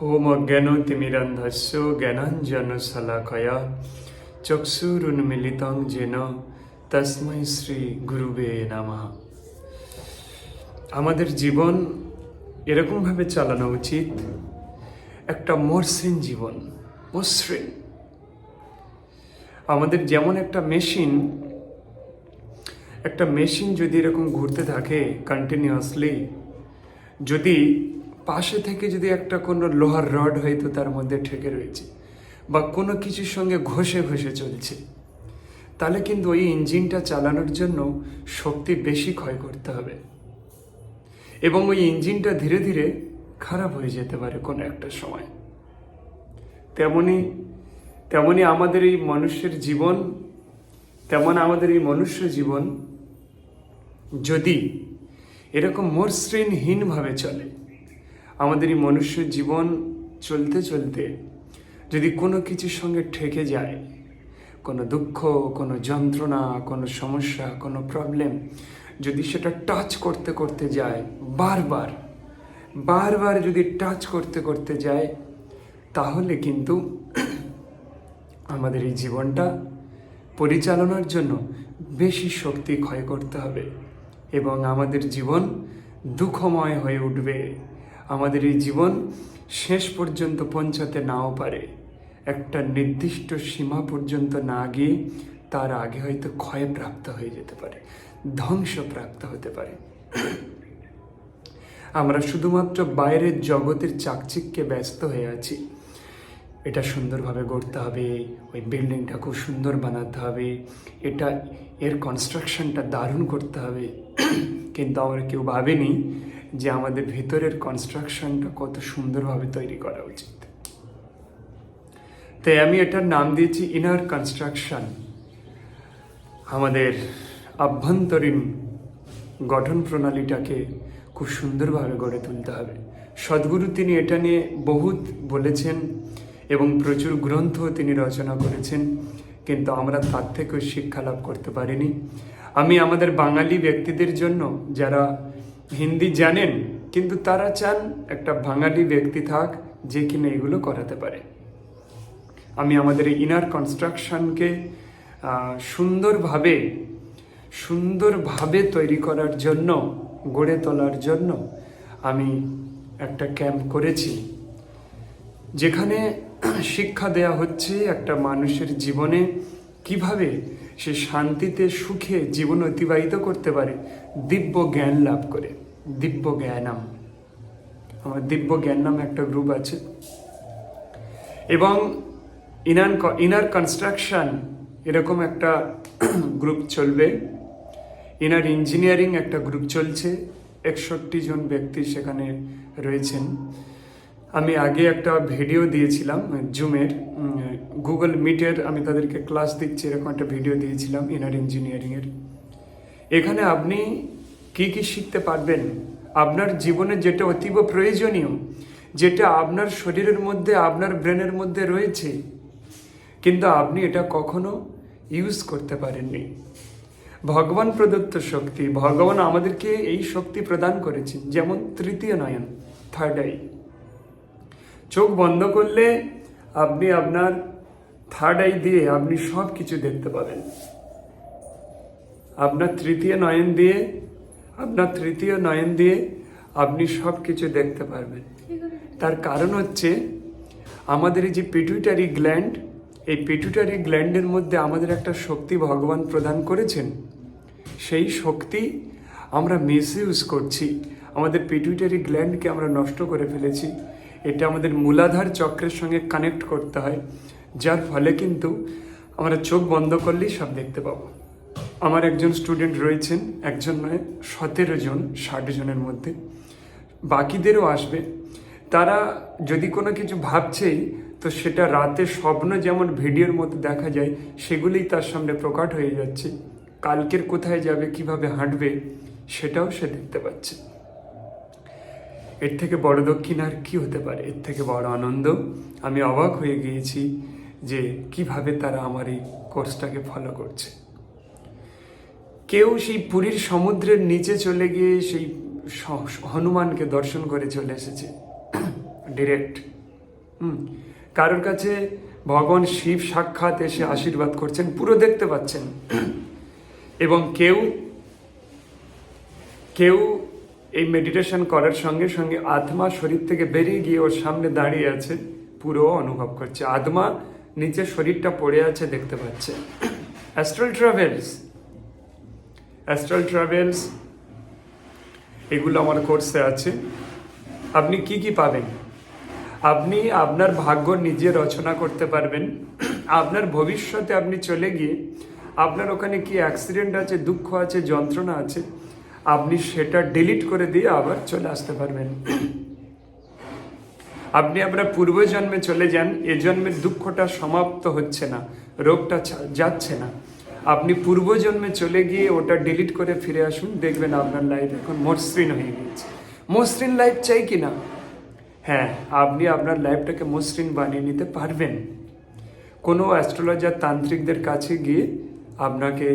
ওম অজ্ঞানতিমিরান্ধস্য জ্ঞানাঞ্জনশলাকয়া চক্ষুরুন্মিলিতং যেন তস্মৈ শ্রী গুরুবে নমঃ আমাদের জীবন এরকমভাবে চালানো উচিত। একটা মসৃণ জীবন, মসৃণ। আমাদের যেমন একটা মেশিন একটা মেশিন যদি এরকম ঘুরতে থাকে কন্টিনিউয়াসলি যদি পাশে থেকে যদি একটা কোনো লোহার রড হয়তো তার মধ্যে ঠেকে রয়েছে বা কোনো কিছুর সঙ্গে ঘষে ঘষে চলছে। তাহলে কিন্তু ওই ইঞ্জিনটা চালানোর জন্য শক্তি বেশি ক্ষয় করতে হবে। এবং ওই ইঞ্জিনটা ধীরে ধীরে খারাপ হয়ে যেতে পারে কোনো একটা সময়। তেমনি তেমনি আমাদের এই মানুষের জীবন, তেমন আমাদের এই মনুষ্য জীবন যদি এরকম মসৃণহীনভাবে চলে আমাদের এই মনুষ্য জীবন চলতে চলতে যদি কোনো কিছুর সঙ্গে ঠেকে যায়, কোনো দুঃখ, কোনো যন্ত্রণা, কোনো সমস্যা, কোনো প্রবলেম যদি সেটা টাচ করতে করতে যায়, বারবার বারবার যদি টাচ করতে করতে যায়, তাহলে কিন্তু আমাদের এই জীবনটা পরিচালনার জন্য বেশি শক্তি ক্ষয় করতে হবে এবং আমাদের জীবন দুঃখময় হয়ে উঠবে। আমাদের এই জীবন শেষ পর্যন্ত পৌঁছাতে নাও পারে। একটা নির্দিষ্ট সীমা পর্যন্ত না গিয়ে তার আগে হয়তো ক্ষয়প্রাপ্ত হয়ে যেতে পারে ধ্বংসপ্রাপ্ত হতে পারে। আমরা শুধুমাত্র বাইরের জগতের চাকচিককে ব্যস্ত হয়ে আছি। এটা সুন্দরভাবে গড়তে হবে, ওই বিল্ডিংটা খুব সুন্দর বানাতে হবে, এটা, এর কনস্ট্রাকশনটা দারুণ করতে হবে। কিন্তু আমরা কেউ ভাবেনি যে আমাদের ভিতরের কনস্ট্রাকশনটা কত সুন্দরভাবে তৈরি করা উচিত। তাই আমি এটার নাম দিয়েছি ইনার কনস্ট্রাকশন আমাদের আভ্যন্তরীণ গঠন প্রণালীটাকে খুব সুন্দরভাবে গড়ে তুলতে হবে। সদ্গুরু তিনি এটা নিয়ে বহুত বলেছেন এবং প্রচুর গ্রন্থ তিনি রচনা করেছেন, কিন্তু আমরা তার থেকেও শিক্ষা লাভ করতে পারিনি। আমি আমাদের বাঙালি ব্যক্তিদের জন্য যারা হিন্দি জানেন, কিন্তু তারা চান একটা বাঙালি ব্যক্তি থাক যে কিনা এগুলো করাতে পারে। আমি আমাদের ইনার কনস্ট্রাকশনকে সুন্দরভাবে সুন্দরভাবে তৈরি করার জন্য, গড়ে তোলার জন্য আমি একটা ক্যাম্প করেছি, যেখানে শিক্ষা দেয়া হচ্ছে একটা মানুষের জীবনে কীভাবে সে শান্তিতে সুখে জীবন অতিবাহিত করতে পারে, দিব্য জ্ঞান লাভ করে। দিব্য জ্ঞানাম। আমার দিব্য জ্ঞান নাম একটা গ্রুপ আছে। এবং ইনান ইনার কনস্ট্রাকশন এরকম একটা গ্রুপ চলবে। ইনার ইঞ্জিনিয়ারিং একটা গ্রুপ চলছে। একষট্টি জন ব্যক্তি সেখানে রয়েছেন। আমি আগে একটা ভিডিও দিয়েছিলাম জুমের গুগল মিটের আমি তাদেরকে ক্লাস দিচ্ছি, এরকম একটা ভিডিও দিয়েছিলাম ইনার ইঞ্জিনিয়ারিংয়ের এখানে আপনি কি কি শিখতে পারবেন? আপনার জীবনে যেটা অতীব প্রয়োজনীয়, যেটা আপনার শরীরের মধ্যে, আপনার ব্রেনের মধ্যে রয়েছে, কিন্তু আপনি এটা কখনো ইউজ করতে পারেননি। ভগবান প্রদত্ত শক্তি, ভগবান আমাদেরকে এই শক্তি প্রদান করেছেন, যেমন তৃতীয় নয়ন থার্ড আই চোখ বন্ধ করলে আপনি আপনার থার্ড আই দিয়ে আপনি সব কিছু দেখতে পাবেন। আপনার তৃতীয় নয়ন দিয়ে, আপনার তৃতীয় নয়ন দিয়ে আপনি সব কিছু দেখতে পারবেন। তার কারণ হচ্ছে আমাদের এই যে পিটুইটারি গ্ল্যান্ড এই পিটুইটারি গ্ল্যান্ডের মধ্যে আমাদের একটা শক্তি ভগবান প্রদান করেছেন। সেই শক্তি আমরা মিস করছি। আমাদের পিটুইটারি গ্ল্যান্ডকে আমরা নষ্ট করে ফেলেছি। এটা আমাদের মূলাধার চক্রের সঙ্গে কানেক্ট করতে হয়। যার ফলে কিন্তু আমরা চোখ বন্ধ করলেই সব দেখতে পাবো। আমার একজন স্টুডেন্ট রয়েছেন, একজন নয়, সতেরো জন, ষাট জনের মধ্যে। বাকিদেরও আসবে। তারা যদি কোনো কিছু ভাবছেই, তো সেটা রাতে স্বপ্ন যেমন ভিডিওর মতো দেখা যায়, সেগুলিই তার সামনে প্রকাট হয়ে যাচ্ছে। কালকের কোথায় যাবে, কীভাবে হাঁটবে, সেটাও সে দেখতে পাচ্ছে। এর থেকে বড় দক্ষিণ আর কি হতে পারে? এর থেকে বড় আনন্দ? আমি অবাক হয়ে গিয়েছি যে কীভাবে তারা আমার এই কোর্সটাকে ফলো করছে। কেউ সেই পুরীর সমুদ্রের নিচে চলে গিয়ে সেই হনুমানকে দর্শন করে চলে এসেছে। ডিরেক্ট হুম। কারোর কাছে ভগবান শিব সাক্ষাৎ এসে আশীর্বাদ করছেন, পুরো দেখতে পাচ্ছেন। এবং কেউ কেউ এই মেডিটেশন করার সঙ্গে সঙ্গে আত্মা শরীর থেকে বেরিয়ে গিয়ে ওর সামনে দাঁড়িয়ে আছে। পুরো অনুভব করছে। আত্মা নিচে শরীরটা পড়ে আছে দেখতে পাচ্ছে। অ্যাস্ট্রাল ট্রাভেলস অ্যাস্ট্রাল ট্রাভেলস এগুলো আমার কোর্সে আছে। আপনি কি কি পাবেন? আপনি আপনার ভাগ্য নিজে রচনা করতে পারবেন। আপনার ভবিষ্যতে আপনি চলে গিয়ে আপনার ওখানে কি অ্যাক্সিডেন্ট আছে, দুঃখ আছে, যন্ত্রণা আছে আপনি সেটা ডিলিট করে দিয়ে আবার চলে আসতে পারবেন। আপনি আপনার পূর্বজন্মে চলে যান এ জন্মের দুঃখটা সমাপ্ত হচ্ছে না, রোগটা যাচ্ছে না। আপনি পূর্বজন্মে চলে গিয়ে ওটা ডিলিট করে ফিরে আসুন, দেখবেন আপনার লাইফ এখন মসৃণ হয়ে গিয়েছে। মসৃণ লাইফ চাই কি না? হ্যাঁ আপনি আপনার লাইফটাকে মসৃণ বানিয়ে নিতে পারবেন। কোনো অ্যাস্ট্রোলজার তান্ত্রিকদের কাছে গিয়ে আপনাকে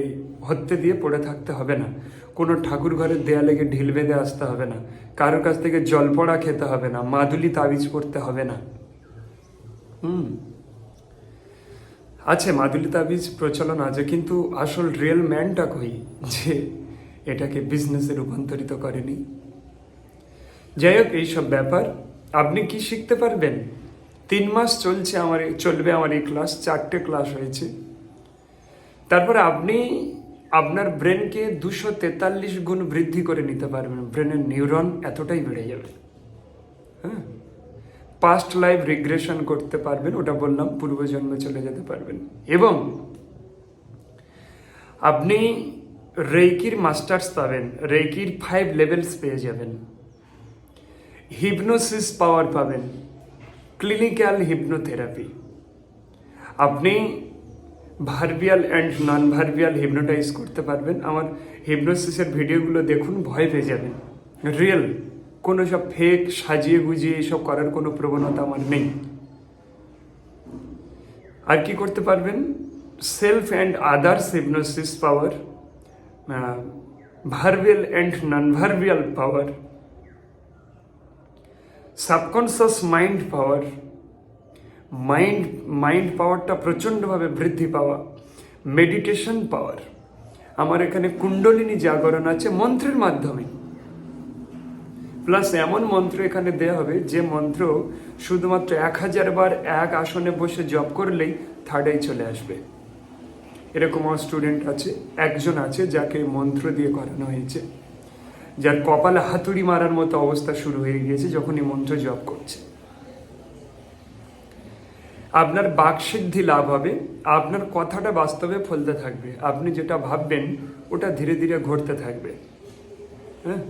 হত্যে দিয়ে পড়ে থাকতে হবে না। কোনো ঠাকুর ঘরের দেয়ালে গিয়ে ঢিল বেঁধে আসতে হবে না। কারোর কাছ থেকে জলপড়া খেতে হবে না, মাদুলি তাবিজ করতে হবে না। হুম। আছে মাদুলি তাবিজ প্রচলন আছে, কিন্তু আসল রিয়েল ম্যানটা কই যে এটাকে বিজনেসে রূপান্তরিত করেনি? যাই হোক, এইসব ব্যাপার। আপনি কি শিখতে পারবেন? তিন মাস চলছে আমার চলবে আমার এই ক্লাস চারটে ক্লাস হয়েছে। তারপরে আপনি আপনার ব্রেনকে দুশো তেতাল্লিশ গুণ বৃদ্ধি করে নিতে পারবেন। ব্রেনের নিউরন এতটাই বেড়ে যাবে। হ্যাঁ? পাস্ট লাইফ রিগ্রেশন করতে পারবেন, ওটা বললাম, পূর্বজন্মে চলে যেতে পারবেন। এবং আপনি রেইকির মাস্টার্স পাবেন, রেইকির ফাইভ লেভেলস পেয়ে যাবেন। হিপনোসিস পাওয়ার পাবেন। ক্লিনিক্যাল হিপনোথেরাপি আপনি ভার্বিয়াল অ্যান্ড নন ভার্বিয়াল হিপনোটাইজ করতে পারবেন। আমার হিপনোসিসের ভিডিওগুলো দেখুন, ভয় পেয়ে যাবেন। রিয়েল কোনো সব ফেক সাজিয়ে গুজিয়ে এসব করার কোনো প্রবণতা আমার নেই। আর কি করতে পারবেন? Self and others hypnosis power verbal and non verbal power subconscious mind power mind mind পাওয়ারটা প্রচণ্ডভাবে বৃদ্ধি পাওয়া মেডিটেশন পাওয়ার আমার এখানে কুণ্ডলিনী জাগরণ আছে মন্ত্রের মাধ্যমে। প্লাস এমন মন্ত্র এখানে দেওয়া হবে যে মন্ত্র শুধুমাত্র এক হাজার বার এক আসনে বসে জব করলেই থার্ড আই চলে আসবে। এরকম আমার স্টুডেন্ট আছে, একজন আছে যাকে মন্ত্র দিয়ে করানো হয়েছে। যার কপালে হাতুড়ি মারার মতো অবস্থা শুরু হয়ে গিয়েছে যখন এই মন্ত্র জপ করছে। আপনার বাকসিদ্ধি লাভ হবে, আপনার কথাটা বাস্তবে ফলতে থাকবে। আপনি যেটা ভাববেন, ওটা ধীরে ধীরে ঘটতে থাকবে। হ্যাঁ?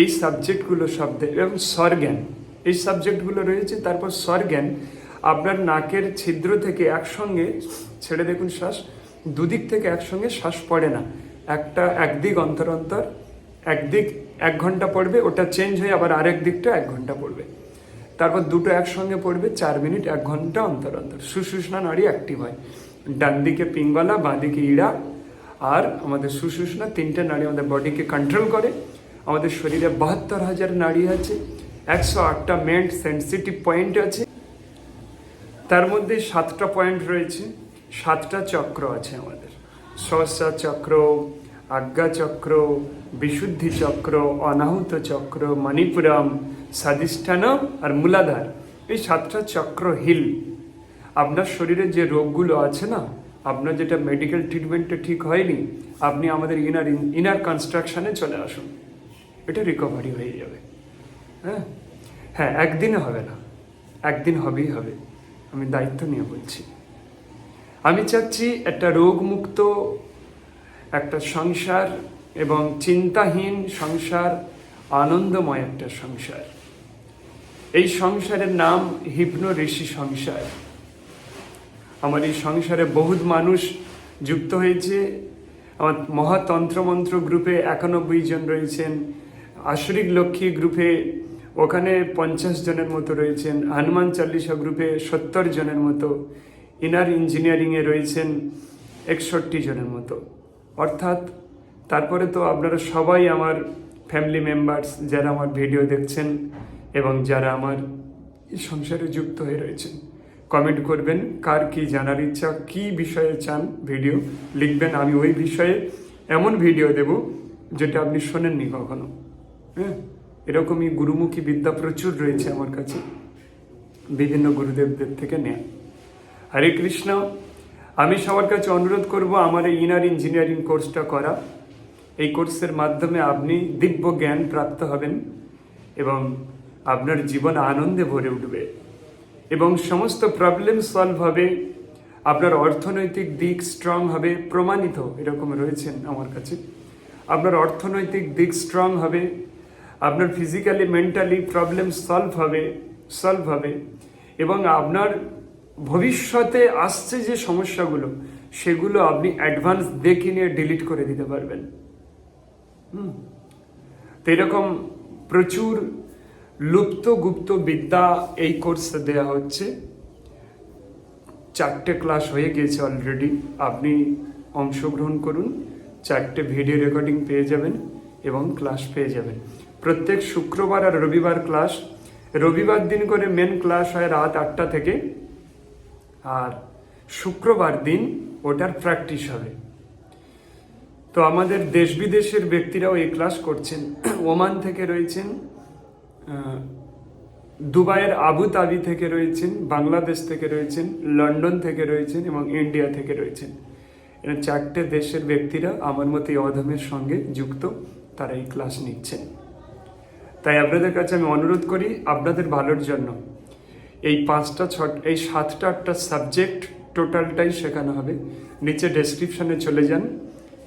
এই সাবজেক্টগুলো শব্দে, এবং স্বরজ্ঞান। এই সাবজেক্টগুলো রয়েছে, তারপর স্বরজ্ঞান। আপনার নাকের ছিদ্র থেকে একসঙ্গে, ছেড়ে দেখুন শ্বাস, দুদিক থেকে একসঙ্গে শ্বাস পড়ে না। একটা একদিক অন্তর অন্তর, একদিক এক ঘণ্টা পড়বে, ওটা চেঞ্জ হয়ে আবার আরেক দিকটা এক ঘণ্টা পড়বে। তারপর দুটো একসঙ্গে পড়বে, চার মিনিট, এক ঘণ্টা অন্তর অন্তর। সুষুষ্ণা নাড়ি অ্যাক্টিভ হয়। ডান দিকে পিঙ্গলা, বাঁ দিকে ইড়া, আর আমাদের সুষুষ্ণা তিনটে নাড়ি আমাদের বডিকে কন্ট্রোল করে। আমাদের শরীরে বাহাত্তর হাজার নাড়ি আছে, একশো আটটা মেন্ট সেন্সিটিভ পয়েন্ট আছে। তার মধ্যে সাতটা পয়েন্ট রয়েছে, সাতটা চক্র আছে আমাদের। সহস্রা চক্র, আজ্ঞা চক্র, বিশুদ্ধি চক্র, অনাহুত চক্র, মণিপুরম স্বাধিষ্ঠানম আর মূলাধার। এই সাতটা চক্র হিল। আপনার শরীরে যে রোগগুলো আছে না, আপনার যেটা মেডিকেল ট্রিটমেন্টে ঠিক হয়নি, আপনি আমাদের ইনার ইনার কনস্ট্রাকশনে চলে আসুন। এটা রিকভারি হয়ে যাবে। হ্যাঁ? হ্যাঁ একদিনে হবে না। একদিন হবেই হবে। আমি দায়িত্ব নিয়ে বলছি। আমি চাচ্ছি একটা রোগমুক্ত, একটা সংসার এবং চিন্তাহীন সংসার, আনন্দময় একটা সংসার। এই সংসারের নাম হিপ্ন ঋষি সংসার। আমার এই সংসারে বহুত মানুষ যুক্ত হয়েছে। আমার মহাতন্ত্রমন্ত্র গ্রুপে একানব্বই জন রয়েছেন। আশরিক লক্ষ্মী গ্রুপে ওখানে পঞ্চাশ জনের মতো রয়েছেন। হনুমান চাল্লিশা গ্রুপে সত্তর জনের মতো। ইনার ইঞ্জিনিয়ারিংয়ে রয়েছেন একষট্টি জনের মতো। অর্থাৎ তারপরে তো আপনারা সবাই আমার ফ্যামিলি মেম্বার্স যারা আমার ভিডিও দেখছেন এবং যারা আমার সংসারে যুক্ত হয়ে রয়েছেন কমেন্ট করবেন কার কি জানার ইচ্ছা, কি বিষয়ে চান ভিডিও লিখবেন, আমি ওই বিষয়ে এমন ভিডিও দেব যেটা আপনি শোনেননি কখনো। হ্যাঁ এরকমই গুরুমুখী বিদ্যা প্রচুর রয়েছে আমার কাছে, বিভিন্ন গুরুদেবদের থেকে নেয়া। হরে কৃষ্ণ, আমি সবার কাছে অনুরোধ করব আমার এই ইনার ইঞ্জিনিয়ারিং কোর্সটা করা। এই কোর্সের মাধ্যমে আপনি দিব্য জ্ঞান প্রাপ্ত হবেন এবং আপনার জীবন আনন্দে ভরে উঠবে। এবং সমস্ত প্রবলেম সলভ হবে, আপনার অর্থনৈতিক দিক স্ট্রং হবে, প্রমাণিত এরকম রয়েছেন আমার কাছে। আপনার অর্থনৈতিক দিক স্ট্রং হবে, আপনার ফিজিক্যালি মেন্টালি প্রবলেম সলভ হবে সলভ হবে, এবং আপনার ভবিষ্যতে আসছে যে সমস্যাগুলো, সেগুলো আপনি অ্যাডভান্স দেখে নিয়ে ডিলিট করে দিতে পারবেন। হুম। তো এরকম প্রচুর লুপ্ত গুপ্ত বিদ্যা এই কোর্সে দেওয়া হচ্ছে। চারটে ক্লাস হয়ে গিয়েছে অলরেডি আপনি অংশগ্রহণ করুন। চারটে ভিডিও রেকর্ডিং পেয়ে যাবেন এবং ক্লাস পেয়ে যাবেন। প্রত্যেক শুক্রবার আর রবিবার ক্লাস রবিবার দিন করে মেন ক্লাস হয় রাত আটটা থেকে। আর শুক্রবার দিন ওটার প্র্যাকটিস হবে। তো আমাদের দেশ বিদেশের ব্যক্তিরাও এই ক্লাস করছেন। ওমান থেকে রয়েছেন। দুবাইয়ের আবু তাবি থেকে রয়েছেন, বাংলাদেশ থেকে রয়েছেন, লন্ডন থেকে রয়েছেন এবং ইন্ডিয়া থেকে রয়েছেন। এরা চারটে দেশের ব্যক্তিরা আমার মতো অধমের সঙ্গে যুক্ত, তারা এই ক্লাস নিচ্ছেন। তাই আপনাদের কাছে আমি অনুরোধ করি, আপনাদের ভালোর জন্য। এই পাঁচটা ছ এই সাতটা, আটটা সাবজেক্ট টোটালটাই শেখানো হবে। নিচে ডেসক্রিপশনে চলে যান।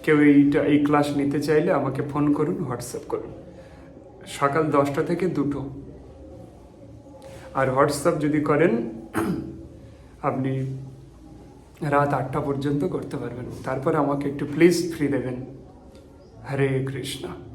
কেউ এইটা, এই ক্লাস নিতে চাইলে আমাকে ফোন করুন, হোয়াটসঅ্যাপ করুন। সকাল দশটা থেকে দুটো। আর হোয়াটসঅ্যাপ যদি করেন, আপনি রাত আটটা পর্যন্ত করতে পারবেন। তারপর আমাকে একটু প্লিজ ফ্রি দেবেন। হরে কৃষ্ণা।